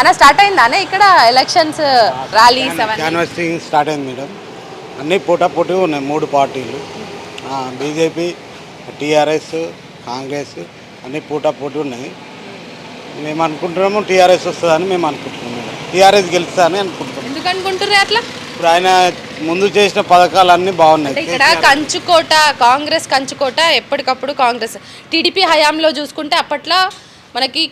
అన్న స్టార్ట్ అయిందానే ఇక్కడ ఎలక్షన్స్ ర్యాలీస్ క్యాన్వాసింగ్ స్టార్ట్ అయింది మేడం. అన్నీ పోటా పోటీ ఉన్నాయి మూడు పార్టీలు. బీజేపీ టీఆర్ఎస్ కాంగ్రెస్ అన్నీ పోటా పోటీ ఉన్నాయి. మేము అనుకుంటున్నాము టీఆర్ఎస్ వస్తుందని మేము అనుకుంటున్నాం మేడం. టీఆర్ఎస్ గెలుస్తుందని అనుకుంటున్నాం. ఎందుకు అనుకుంటున్నారు అట్లా? ఇప్పుడు ఆయన ముందు చేసిన పథకాలు అన్నీ అంటే బాగున్నాయి ఇక్కడ కంచుకోట కాంగ్రెస్ కంచుకోట ఎప్పటికప్పుడు కాంగ్రెస్. టీడీపీ హయాంలో చూసుకుంటే అప్పట్లో మనకి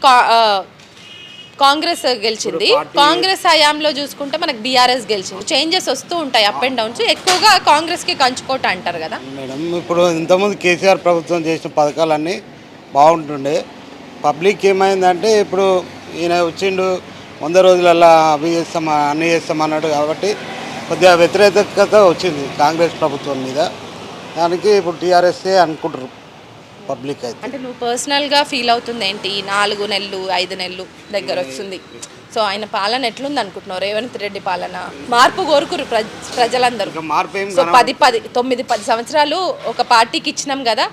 కాంగ్రెస్ గెలిచింది. కాంగ్రెస్ హయాంలో చూసుకుంటే మనకి బీఆర్ఎస్ గెలిచింది. చేంజెస్ వస్తూ ఉంటాయి అప్ అండ్ డౌన్స్ ఎక్కువగా కాంగ్రెస్కి కంచుకోట అంటారు కదా. మేడం ఇప్పుడు ఇంతకుముందు కేసీఆర్ ప్రభుత్వం చేసిన పథకాలన్నీ బాగుంటుండే. పబ్లిక్ ఏమైందంటే ఇప్పుడు ఈయన వచ్చిండు వంద రోజులల్లా అవి చేస్తాం అన్నీ చేస్తాం అన్నాడు కాబట్టి కొద్దిగా వ్యతిరేకత వచ్చింది కాంగ్రెస్ ప్రభుత్వం మీద. దానికి ఇప్పుడు టీఆర్ఎస్ఏ అనుకుంటారు పబ్లిక్ అయితే. అంటే నువ్వు పర్సనల్గా ఫీల్ అవుతుంది ఏంటి నాలుగు నెలలు ఐదు నెలలు దగ్గర వస్తుంది. సో ఆయన పాలన ఎట్లుంది అనుకుంటున్నావు? రేవంత్ రెడ్డి పాలన? మార్పు కోరుకురు ప్ర ప్రజలందరూ. సో పది పది తొమ్మిది పది సంవత్సరాలు ఒక పార్టీకి ఇచ్చినాం కదా.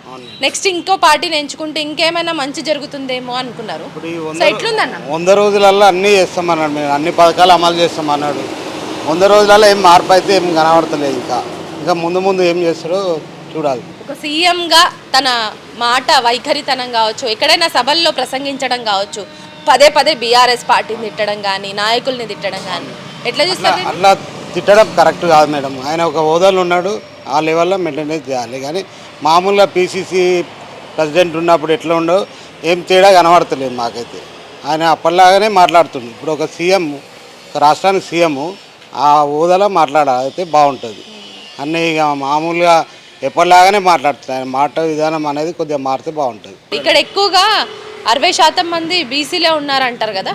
నెక్స్ట్ ఇంకో పార్టీని ఎంచుకుంటే ఇంకేమైనా మంచి జరుగుతుందేమో అనుకున్నారు? సో ఎట్లుందన్న? వంద రోజులల్లో అన్నీ చేస్తామన్నాడు మేము. అన్ని పథకాలు అమలు చేస్తామన్నాడు. వంద రోజులలో ఏం మార్పు అయితే ఏం కనబడతలేదు ఇంకా. ఇంకా ముందు ముందు ఏం చేస్తాడో చూడాలి. ఒక సీఎంగా తన మాట వైఖరితనం కావచ్చు ఎక్కడైనా సభల్లో ప్రసంగించడం కావచ్చు పదే పదే బీఆర్ఎస్ పార్టీని తిట్టడం కానీ నాయకుల్ని తిట్టడం కానీ ఎట్లా చూస్తారు? అట్లా తిట్టడం కరెక్ట్ కాదు మేడం. ఆయన ఒక హోదాలో ఉన్నాడు ఆ లెవెల్లో మెయింటెనెన్స్ చేయాలి. కానీ మామూలుగా పీసీసీ ప్రెసిడెంట్ ఉన్నప్పుడు ఎట్లా ఉండో ఏం తేడా కనబడతలేదు మాకైతే. ఆయన అప్పటిలాగానే మాట్లాడుతుంది ఇప్పుడు ఒక సీఎం ఒక రాష్ట్రానికి సీఎం ఆ హోదాలో మాట్లాడాలి అయితే బాగుంటుంది. అన్నీ ఇక మామూలుగా ఎప్పటిలాగానే మాట్లాడుతుంది ఆయన మాట విధానం అనేది కొద్దిగా మారితే బాగుంటుంది. ఇక్కడ ఎక్కువగా అరవై శాతం మంది బీసీలే ఉన్నారంటారు కదా?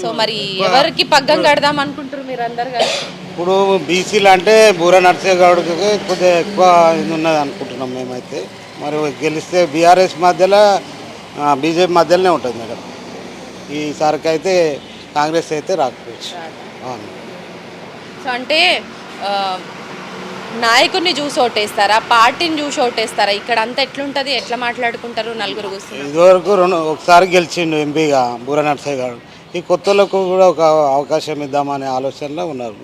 సో మరి ఎవరికి పగ్గం కడదాం అనుకుంటారు మీరు అందరు కదా? ఇప్పుడు బీసీలు అంటే బూర నర్సే గౌడ్కి కొద్దిగా ఎక్కువ ఇది ఉన్నది అనుకుంటున్నాం మేమైతే. మరి గెలిస్తే బీఆర్ఎస్ మధ్యలో బీజేపీ మధ్యలోనే ఉంటుంది మేడం. ఈసారికి అయితే కాంగ్రెస్ అయితే రాకపోవచ్చు. సో అంటే నాయకుడిని చూసి ఓటేస్తారా? పార్టీని చూసి ఓటేస్తారా? ఇక్కడ అంతా ఎట్లుంటది? ఎట్లా మాట్లాడుకుంటారు? నలుగురు ఇదివరకు రెండు ఒకసారి గెలిచిండు ఎంపీగా బూర నర్సయ్య గారు. ఈ కొత్తలకు కూడా ఒక అవకాశం ఇద్దామనే ఆలోచనలో ఉన్నారు.